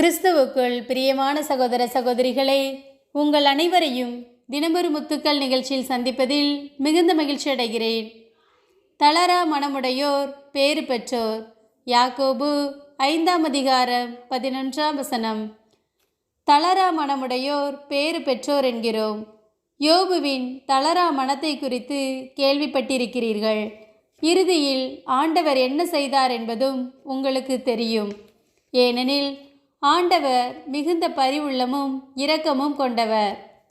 கிறிஸ்துவுக்குள் பிரியமான சகோதர சகோதரிகளே உங்கள் அனைவரையும் தினமொரு முத்துக்கள் நிகழ்ச்சியில் சந்திப்பதில் மிகுந்த மகிழ்ச்சி அடைகிறேன். தளரா மனமுடையோர் பேறு பெற்றோர் யாக்கோபு ஐந்தாம் அதிகாரம் பதினொன்றாம் வசனம். தளரா மனமுடையோர் பேறு பெற்றோர் என்கிறோம். யோபுவின் தளரா மனத்தை குறித்து கேள்விப்பட்டிருக்கிறீர்கள். இறுதியில் ஆண்டவர் என்ன செய்தார் என்பதும் உங்களுக்கு தெரியும். ஏனெனில் ஆண்டவர் மிகுந்த பரிவுள்ளமும் இரக்கமும் கொண்டவர்.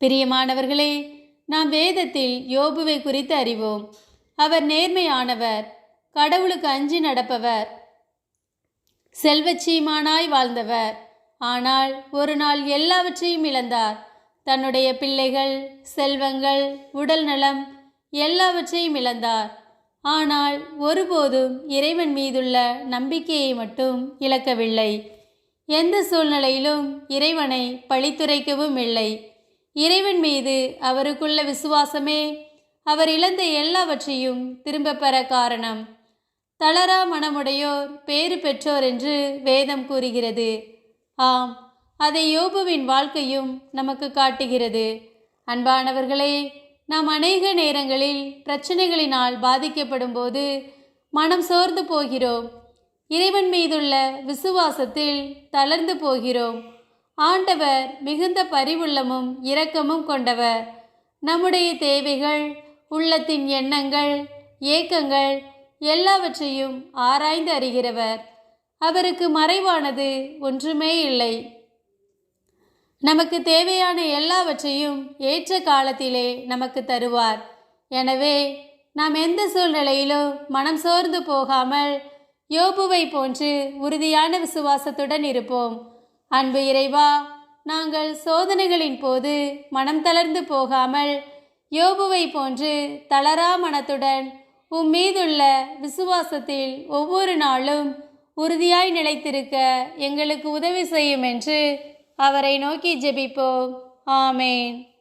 பிரியமானவர்களே நாம் வேதத்தில் யோபுவை குறித்து அறிவோம். அவர் நேர்மையானவர் கடவுளுக்கு அஞ்சி நடப்பவர் செல்வச்சீமானாய் வாழ்ந்தவர். ஆனால் ஒரு நாள் எல்லாவற்றையும் இழந்தார். தன்னுடைய பிள்ளைகள் செல்வங்கள் உடல் நலம் எல்லாவற்றையும் இழந்தார். ஆனால் ஒருபோதும் இறைவன் மீதுள்ள நம்பிக்கையை மட்டும் இழக்கவில்லை. எந்த சூழ்நிலையிலும் இறைவனை பழித்துரைக்கவும் இல்லை. இறைவன் மீது அவருக்குள்ள விசுவாசமே அவர் இழந்த எல்லாவற்றையும் திரும்ப பெற காரணம். தளரா மனமுடையோர் பேறு பெற்றோர் என்று வேதம் கூறுகிறது. ஆம் அதை யோபுவின் வாழ்க்கையும் நமக்கு காட்டுகிறது. அன்பானவர்களே நாம் அநேக நேரங்களில் பிரச்சனைகளினால் பாதிக்கப்படும் போது மனம் சோர்ந்து போகிறோம். இறைவன் மீதுள்ள விசுவாசத்தில் தளர்ந்து போகிறோம். ஆண்டவர் மிகுந்த பரிவுள்ளமும் இரக்கமும் கொண்டவர். நம்முடைய தேவைகள் உள்ளத்தின் எண்ணங்கள் ஏக்கங்கள் எல்லாவற்றையும் ஆராய்ந்து அறிகிறவர். அவருக்கு மறைவானது ஒன்றுமே இல்லை. நமக்கு தேவையான எல்லாவற்றையும் ஏற்ற காலத்திலே நமக்கு தருவார். எனவே நாம் எந்த சூழ்நிலையிலும் மனம் சோர்ந்து போகாமல் யோபுவை போன்று உறுதியான விசுவாசத்துடன் இருப்போம். அன்பு இறைவா நாங்கள் சோதனைகளின் போது மனம் தளர்ந்து போகாமல் யோபுவை போன்று தளரா மனத்துடன் உம் மீதுள்ள விசுவாசத்தில் ஒவ்வொரு நாளும் உறுதியாய் நிலைத்திருக்க எங்களுக்கு உதவி செய்யும் என்று அவரை நோக்கி ஜெபிப்போம். ஆமேன்.